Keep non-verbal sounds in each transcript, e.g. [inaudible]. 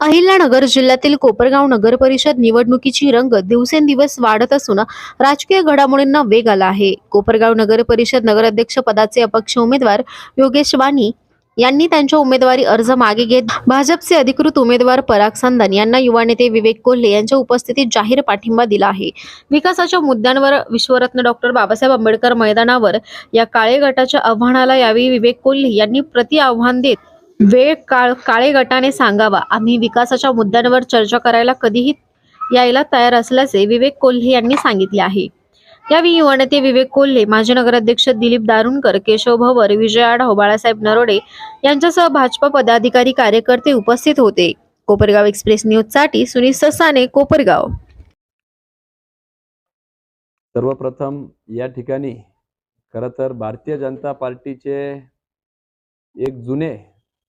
अहिल्यानगर जिल्ह्यातील कोपरगाव नगर परिषद निवडणुकीची रंगत दिवसेंदिवस वाढत असून राजकीय घडामोडींना वेग आला आहे. कोपरगाव नगर परिषद नगराध्यक्ष पदाचे अपक्ष उमेदवार योगेश वाणी यांनी त्यांच्या उमेदवारी अर्ज मागे घेत भाजपचे अधिकृत उमेदवार पराग संदन यांना युवा नेते विवेक कोल्हे यांच्या उपस्थितीत जाहीर पाठिंबा दिला आहे. विकासाच्या मुद्द्यांवर विश्वरत्न डॉक्टर बाबासाहेब आंबेडकर मैदानावर या काळे गटाच्या आव्हानाला यावेळी विवेक कोल्हे यांनी प्रति आव्हान देत वेळ काळ काळे गटाने सांगावा. आम्ही विकासाच्या मुद्द्यांवर चर्चा करायला कधीही यायला तयार असल्याचे विवेक कोल्हे यांनी सांगितले आहे. यावेळी युवा नेते विवेक कोल्हे माजी नगराध्यक्ष दिलीप दारुणकर केशव भवर विजय आढाव बाळासाहेब नरोडे यांच्यासह भाजपा पदाधिकारी कार्यकर्ते उपस्थित होते. कोपरगाव एक्सप्रेस न्यूजसाठी सुनील ससाने कोपरगाव. सर्वप्रथम या ठिकाणी खरं तर भारतीय जनता पार्टीचे एक जुने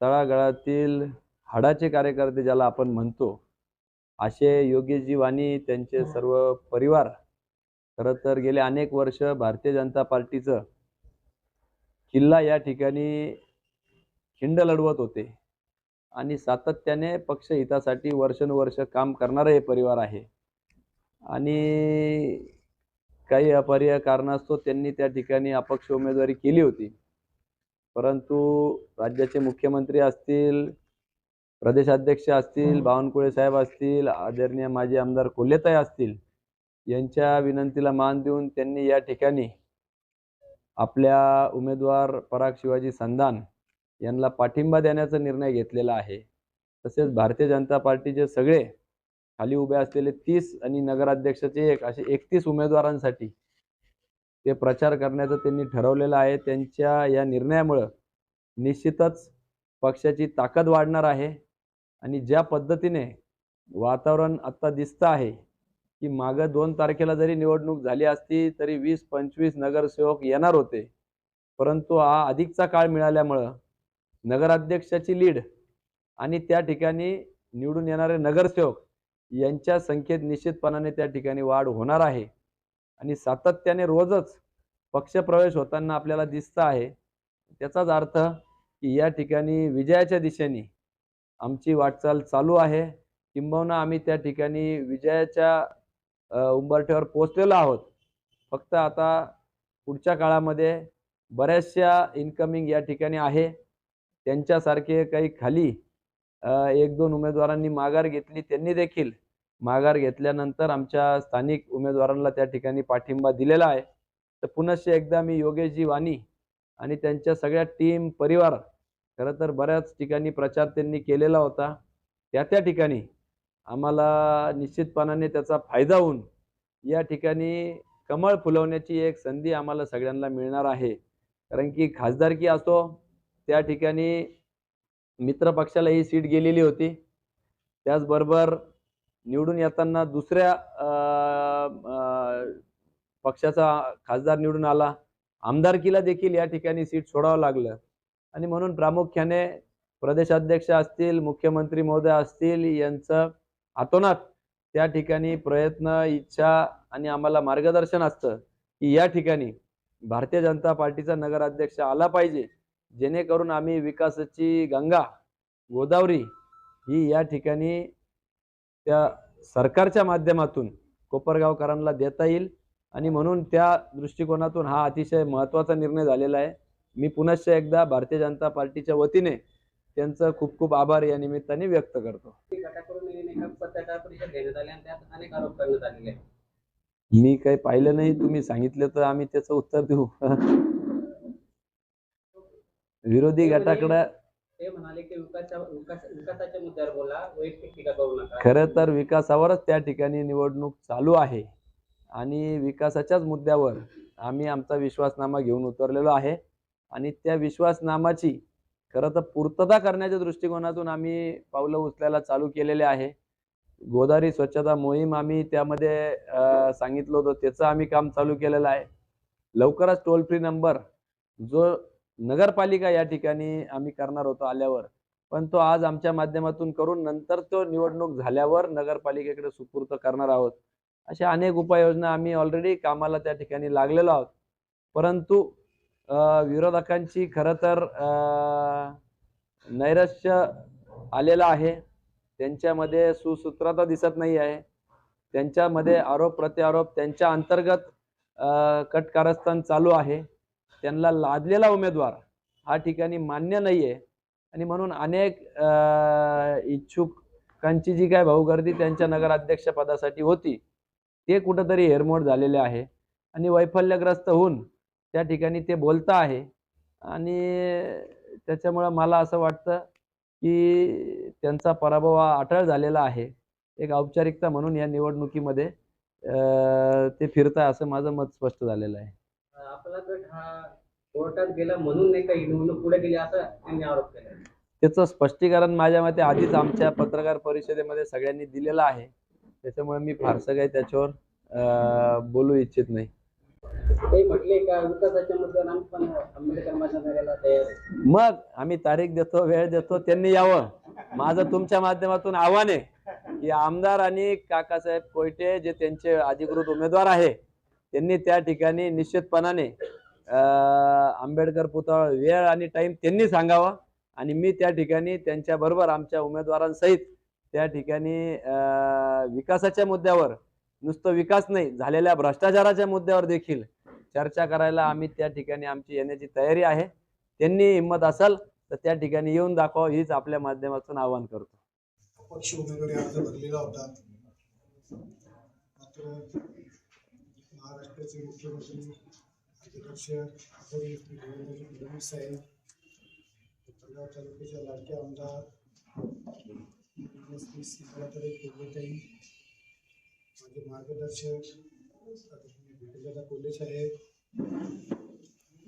तळागाळातील हाडाचे कार्यकर्ते ज्याला आपण म्हणतो असे योगेशजी वाणी त्यांचे सर्व परिवार खरं तर गेले अनेक वर्ष भारतीय जनता पार्टीचं किल्ला या ठिकाणी खिंड लढवत होते. आणि सातत्याने पक्षहितासाठी वर्षानुवर्ष काम करणारं हे परिवार आहे. आणि काही अपरिय कारणास्तव त्यांनी त्या ठिकाणी अपक्ष उमेदवारी केली होती. परंतु राज्याचे मुख्यमंत्री असतील प्रदेशाध्यक्ष असतील बावनकुळे साहेब असतील आदरणीय माजी आमदार कोल्हेताई असतील यांच्या विनंतीला मान देऊन त्यांनी या ठिकाणी आपल्या उमेदवार पराग शिवाजी संधान यांना पाठिंबा देण्याचा निर्णय घेतलेला आहे. तसेच भारतीय जनता पार्टीचे सगळे खाली उभे असलेले तीस आणि नगराध्यक्षाचे एक असे एकतीस उमेदवारांसाठी ते प्रचार करण्याचं त्यांनी ठरवलेलं आहे. त्यांच्या या निर्णयामुळं निश्चितच पक्षाची ताकद वाढणार आहे. आणि ज्या पद्धतीने वातावरण आत्ता दिसतं आहे की मागं दोन तारखेला जरी निवडणूक झाली असती तरी वीस पंचवीस नगरसेवक येणार होते. परंतु हा अधिकचा काळ मिळाल्यामुळं नगराध्यक्षाची लीड आणि त्या ठिकाणी निवडून येणारे नगरसेवक यांच्या संख्येत निश्चितपणाने त्या ठिकाणी वाढ होणार आहे. आणि सातत्याने रोजच पक्षप्रवेश होताना आपल्याला दिसतं आहे. त्याचाच अर्थ की या ठिकाणी विजयाच्या दिशेने आमची वाटचाल चालू आहे. किंबहुना आम्ही त्या ठिकाणी विजयाच्या उंबरठ्यावर पोचलेलो आहोत. फक्त आता पुढच्या काळामध्ये बऱ्याचशा इन्कमिंग या ठिकाणी आहे. त्यांच्यासारखे काही खाली एक दोन उमेदवारांनी माघार घेतली त्यांनी देखील माघार घेतल्यानंतर आमच्या स्थानिक उमेदवारांना त्या ठिकाणी पाठिंबा दिलेला आहे. तर पुनश्च एकदा मी योगेशजी वाणी आणि त्यांच्या सगळ्या टीम परिवार खरं तर बऱ्याच ठिकाणी प्रचार त्यांनी केलेला होता. त्या त्या ठिकाणी आम्हाला निश्चितपणाने त्याचा फायदा होऊन या ठिकाणी कमळ फुलवण्याची एक संधी आम्हाला सगळ्यांना मिळणार आहे. कारण की खासदारकी असो त्या ठिकाणी मित्र पक्षाला ही सीट गेलेली होती. त्याचबरोबर निवडून येताना दुसऱ्या पक्षाचा खासदार निवडून आला. आमदारकीला देखील या ठिकाणी सीट सोडावं लागलं. आणि म्हणून प्रामुख्याने प्रदेशाध्यक्ष असतील मुख्यमंत्री महोदय असतील यांचं आतोनात त्या ठिकाणी प्रयत्न इच्छा आणि आम्हाला मार्गदर्शन असतं की या ठिकाणी भारतीय जनता पार्टीचा नगराध्यक्ष आला पाहिजे. जेणेकरून आम्ही विकासाची गंगा गोदावरी ही या ठिकाणी त्या सरकारच्या माध्यमातून कोपरगावकरांना देता येईल. आणि म्हणून त्या दृष्टिकोनातून हा अतिशय महत्त्वाचा निर्णय झालेला आहे. मी पुनश्च एकदा भारतीय जनता पार्टीच्या वतीने त्यांचं खूप खूप आभार या निमित्ताने व्यक्त करतो. मी काही पाहिलं नाही तुम्ही सांगितलं तर आम्ही त्याचं उत्तर देऊ. [laughs] विरोधी गटाकडं ते म्हणाले की विकासा विकास विकासाच्या मुद्द्यावर बोला वैयक्तिक टीका करू नका. खरं तर विकासावरच त्या ठिकाणी निवडणूक चालू आहे. आणि विकासाच्याच मुद्द्यावर आम्ही आमचा विश्वासनामा घेऊन उतरलेलो आहे. आणि त्या विश्वासनामाची खरं तर पूर्तता करण्याच्या दृष्टिकोनातून आम्ही पावलं उचलायला चालू केलेले आहे. गोदावरी स्वच्छता मोहीम आम्ही त्यामध्ये सांगितलं होतं त्याचं आम्ही काम चालू केलेलं आहे. लवकरच टोल फ्री नंबर जो नगरपालिका या ठिकाणी आम्ही करणार होतो आल्यावर. पण तो आज आमच्या माध्यमातून करून नंतर तो निवडणूक झाल्यावर नगरपालिकेकडे सुपूर्त करणार आहोत. अशा अनेक उपाययोजना आम्ही ऑलरेडी कामाला त्या ठिकाणी लागलेलो आहोत. परंतु विरोधकांची खरं तर नैराश्य आलेलं आहे. त्यांच्यामध्ये सुसूत्रता दिसत नाही आहे. त्यांच्यामध्ये आरोप प्रत्यारोप त्यांच्या अंतर्गत कटकारस्थान कट कारस्थान चालू आहे. त्यांना लादलेला उमेदवार. हा ठिकाणी मान्य नाही आहे आणि म्हणून अनेक इच्छुकांची जी काय भाऊगर्दी त्यांच्या नगराध्यक्षपदासाठी होती ते कुठंतरी हेरमोड झालेले आहे. आणि वैफल्यग्रस्त होऊन त्या ठिकाणी ते बोलता आहे. आणि त्याच्यामुळं मला असं वाटतं की त्यांचा पराभव हा अटळ झालेला आहे. एक औपचारिकता म्हणून या निवडणुकीमध्ये ते ते फिरताय असं माझं मत स्पष्ट झालेलं आहे. आपला गट हा कोर्टात गेला म्हणून नाही का ही निवडणूक पुढे गेली असं त्यांनी आरोप केला. त्याचं स्पष्टीकरण माझ्या मते आधीच आमच्या पत्रकार परिषदेमध्ये सगळ्यांनी दिलेलं आहे. त्याच्यामुळे मी फारसं काही त्याच्यावर बोलू इच्छित नाही. ते म्हटले का विकासाच्या मुद्द्यावर पण मग आम्ही तारीख देतो वेळ देतो त्यांनी यावं. माझं तुमच्या माध्यमातून आव्हान आहे की आमदार आणि काकासाहेब कोयटे जे त्यांचे अधिकृत उमेदवार आहे त्यांनी त्या ठिकाणी निश्चितपणाने अं, आंबेडकर पुतळा वेळ आणि टाइम त्यांनी सांगावा आणि मी त्या ठिकाणी त्यांच्या बरोबर आमच्या उमेदवारांसहित त्या ठिकाणी अं, विकासाच्या मुद्द्यावर नुसतं विकास नाही झालेल्या भ्रष्टाचाराच्या मुद्द्यावर देखील चर्चा करायला आम्ही त्या ठिकाणी आमची येण्याची तयारी आहे. त्यांनी हिंमत असेल तर त्या ठिकाणी येऊन दाखवा हीच आपल्या माध्यमातून आवाहन करतो. पक्ष उमेदवारी अर्ज भरलेला होता. महाराष्ट्राचे मुख्यमंत्री अध्यक्ष आदरणीय श्री देवेंद्रजी फडणवीस साहेब कोपरगाव तालुक्याच्या लाडक्या आमदार कोल्हेताई माझे मार्गदर्शक आदरणीय भेटजादा कोल्हे साहेब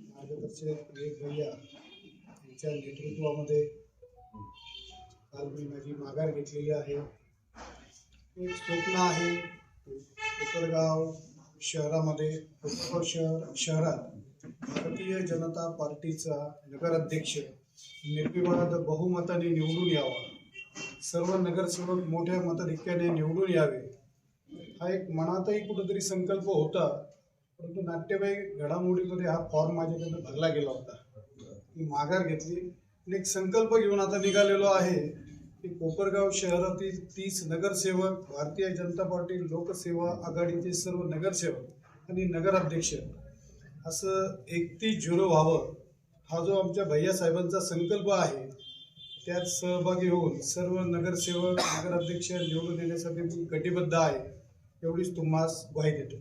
मार्गदर्शक विवेक भैया यांच्या नेतृत्वामध्ये काल मी माझी माघार घेतलेली आहे एक स्वप्न आहे कोपरगाव शहरामध्ये कोपरगाव शहर शहरात भारतीय जनता पार्टीचा नगराध्यक्ष निर्विवाद बहुमताने निवडून यावा. सर्व नगरसेवक मोठ्या मताधिक्याने निवडून यावे. हा एक मनातही कुठंतरी संकल्प होता परंतु नाट्यमय घडामोडीमध्ये हा फॉर्म माझ्याकडनं भरला गेला होता. मी माघार घेतली आणि एक संकल्प घेऊन आता निघालेलो आहे. की कोपरगाव शहरातील तीस नगरसेवक भारतीय जनता पार्टी लोकसेवा आघाडीचे सर्व नगरसेवक आणि नगराध्यक्ष असं एकतीस झिरो व्हावं हा जो आमच्या भैया साहेबांचा संकल्प आहे त्यात सहभागी होऊन सर्व नगरसेवक नगराध्यक्ष निवडून येण्यासाठी मी कटिबद्ध आहे एवढीच तुम्हाला ग्वाही देतो.